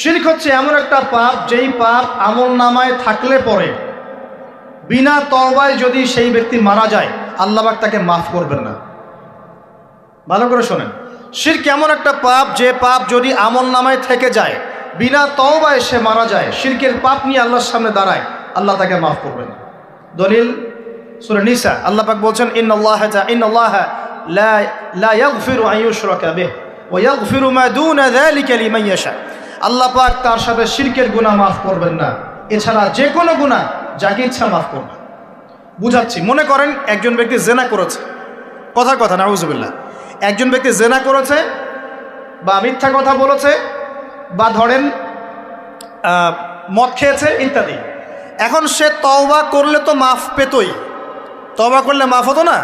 শির্ক হচ্ছে এমন একটা পাপ যেই পাপ আমল নামায় থাকলে পরে, বিনা তওবায় যদি সেই ব্যক্তি মারা যায় আল্লাহবাক তাকে মাফ করবেন না। ভালো করে শোনেন। শির্ক এমন একটা পাপ যে পাপ যদি আমল নামায় থেকে যায়, বিনা তওবায় সে মারা যায়, শিরকের পাপ নিয়ে আল্লাহর সামনে দাঁড়ায়, আল্লাহ তাকে মাফ করবেন দলিল সুরে নিসা, আল্লাহ পাক বলছেন ইন আল্লাহ ইন আল্লাহ লা লা ইয়াগফিরু আন ইউশরাকা বিহি, ওয়া ইয়াগফিরু মা দুনা যালিকা লিমান ইয়াশা। আল্লাহ পাক তার সাথে শিরকের গুনাহ মাফ করবেন না। এছাড়া যে কোনো গুনাহ যাকে ইচ্ছা মাফ করবেন। বুঝাচ্ছি, মনে করেন একজন ব্যক্তি জেনা করেছে। কথা না নাউজুবিল্লাহ। একজন ব্যক্তি জেনা করেছে বা মিথ্যা কথা বলেছে বা ধরেন মদ খেয়েছে ইত্যাদি। এখন সে তওবা করলে তো মাফ পেতই। তবা করলে মাফ হতো না?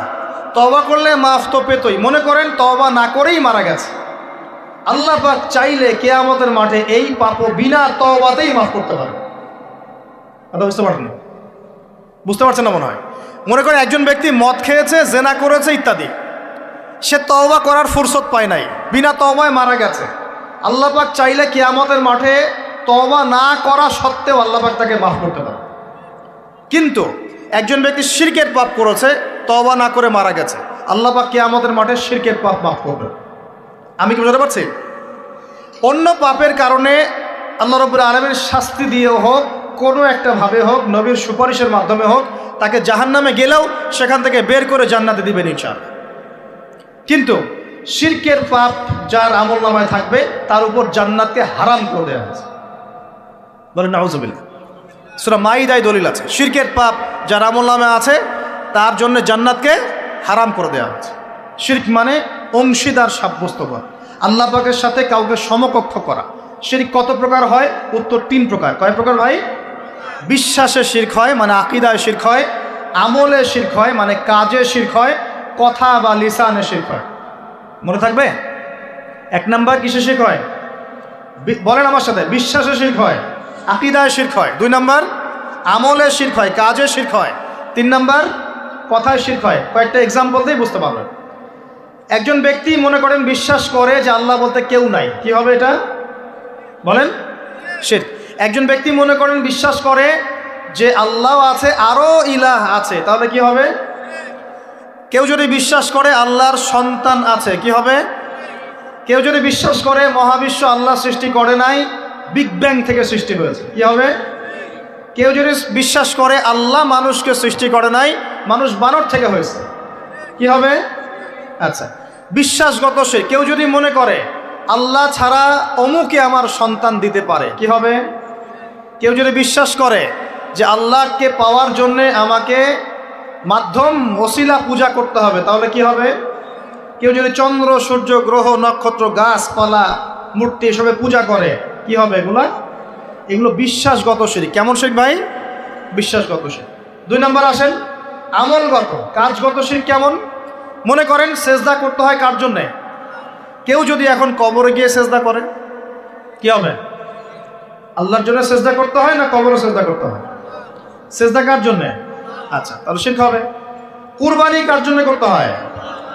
তবা করলে মাফ তো পেতই। মনে করেন তবা না করেই মারা গেছে। আল্লাহ পাক চাইলে কেয়ামতের মাঠে এই পাপ বিনা তওবাতেই মাফ করতে পারে। কথা বুঝতে পারছেন? বুঝতে পারছেন না মনে হয়? মনে করেন একজন ব্যক্তি মদ খেয়েছে, জেনা করেছে ইত্যাদি। সে তওবা করার ফুরসত পায় নাই, বিনা তওবায় মারা গেছে। আল্লাহ পাক চাইলে কেয়ামতের মাঠে তওবা না করা সত্ত্বেও আল্লাহ পাক তাকে মাফ করতে পারে। কিন্তু একজন ব্যক্তি শিরকের পাপ করেছে, তওবা না করে মারা গেছে, আল্লাহ পাক কেয়ামতের মাঠে শিরকের পাপ মাফ করবে আমি কি বুঝতে পারছি? অন্য পাপের কারণে আল্লাহ রব্বুর আলমের শাস্তি দিয়ে হোক, কোনো একটা ভাবে হোক, নবীর সুপারিশের মাধ্যমে হোক, তাকে জাহান্নামে গেলেও সেখান থেকে বের করে জান্নাতে দিবেন ইনশাল কিন্তু শিরকের পাপ যার আমল নামায় থাকবে, তার উপর জান্নাতকে হারাম করে দেওয়া হয়েছে। বলেন নাউজুবিল্লাহ সুরা মাইদাই দলিল আছে, শিরকের পাপ যার আমল নামে আছে, তার জন্য জান্নাতকে হারাম করে দেওয়া হয়েছে। শিরক মানে অংশীদার সাব্যস্ত করা। আল্লাহ পাকের সাথে কাউকে সমকক্ষ করা। শিরক কত প্রকার হয়? উত্তর তিন প্রকার। কয় প্রকার ভাই? বিশ্বাসে শির্ক হয় মানে আকিদায় শির্ক হয়, আমলে শির্ক হয় মানে কাজে শির্ক হয়, কথা বা লিসানে শির্ক হয়। মনে থাকবে? এক নাম্বার কিসে শির্ক হয়? বলেন আমার সাথে, বিশ্বাসে শির্ক হয়, আকিদায় শির্ক হয়। দুই নাম্বার, আমলে শির্ক হয়, কাজে শির্ক হয়। তিন নাম্বার, কথায় শির্ক হয়। কয়েকটা এক্সাম্পল দিয়ে বুঝতে পারবেন। একজন ব্যক্তি মনে করেন বিশ্বাস করে যে আল্লাহ বলতে কেউ নাই। কি হবে এটা? বলেন। সে একজন ব্যক্তি মনে করেন বিশ্বাস করে যে আল্লাহ আছে আরও ইলাহ আছে, তাহলে কি হবে? কেউ যদি বিশ্বাস করে আল্লাহর সন্তান আছে, কি হবে? কেউ যদি বিশ্বাস করে মহাবিশ্ব আল্লাহ সৃষ্টি করে নাই, বিগ ব্যাং থেকে সৃষ্টি হয়েছে, কি হবে? কেউ যদি বিশ্বাস করে আল্লাহ মানুষকে সৃষ্টি করে নাই, মানুষ বানর থেকে হয়েছে, কি হবে? আচ্ছা বিশ্বাসগত সে, কেউ যদি মনে করে, আল্লাহ ছাড়া অমুকে আমার সন্তান দিতে পারে, কি হবে? কেউ যদি বিশ্বাস করে যে আল্লাহকে পাওয়ার জন্যে আমাকে মাধ্যম, ওসিলা পূজা করতে হবে, তাহলে কি হবে? কেউ যদি চন্দ্র, সূর্য, গ্রহ, নক্ষত্র, গাছপালা, মূর্তি এসবে পূজা করে, কি হবে এগুলা? এগুলো বিশ্বাসগত শিরিক কেমন শিখ ভাই? বিশ্বাসগত শিখ দুই নম্বর আসেন, আমলগত। কাজগত শিখ কেমন? মনে করেন সেজদা করতে হয় কার জন্যে? কেউ যদি এখন কবরে গিয়ে সেজদা করে, কি হবে? আল্লাহর জন্য সেজদা করতে হয় না কবরে সেজদা করতে হয়? সেজদা কার জন্যে? আচ্ছা তাহলে শির্ক হবে। কুরবানি কার জন্য করতে হয়?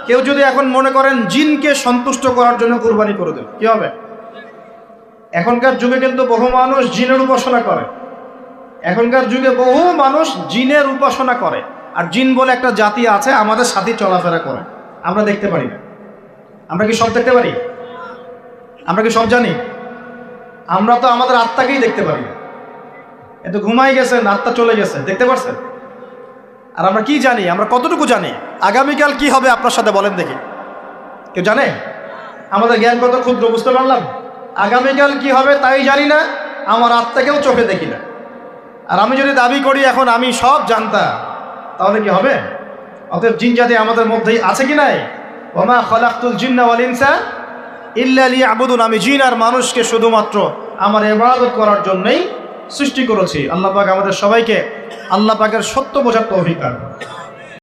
কেউ যদি এখন মনে করেন জিনকে সন্তুষ্ট করার জন্য কুরবানি করে দেন কি হবে? এখনকার যুগে কিন্তু বহু মানুষ জিনের উপাসনা করে। এখনকার যুগে বহু মানুষ জিনের উপাসনা করে। আর জিন বলে একটা জাতি আছে, আমাদের সাথে চলাফেরা করে। আমরা দেখতে পারি না। আমরা কি সব দেখতে পারি? আমরা কি সব জানি? আমরা তো আমাদের আত্মাকেই দেখতে পারি না। এত ঘুমাই গেছেন আত্মা চলে গেছে, দেখতে পারছেন? আর আমরা কি জানি? আমরা কতটুকু জানি? আগামীকাল কি হবে আপনার সাথে বলেন দেখি। কেউ জানে? আমাদের জ্ঞান কত ক্ষুদ্র বুঝতে পারলাম? আগামীকাল কি হবে তাই জানি না, আমার আত্মাকেও চোখে দেখি না। আর আমি যদি দাবি করি এখন আমি সব জানতাম। তাহলে কি হবে? অতএব জিন জাতি আমাদের মধ্যেই আছে কি নাই? ওমা খলাক্তুল জিন্না ওয়াল ইনসা ইল্লা আবুদুল আমি জিন আর মানুষকে শুধুমাত্র আমার ইবাদত করার জন্যই সৃষ্টি করেছি। আল্লাহ পাক আমাদের সবাইকে, আল্লাহ পাকের সত্য বোঝার তৌফিক।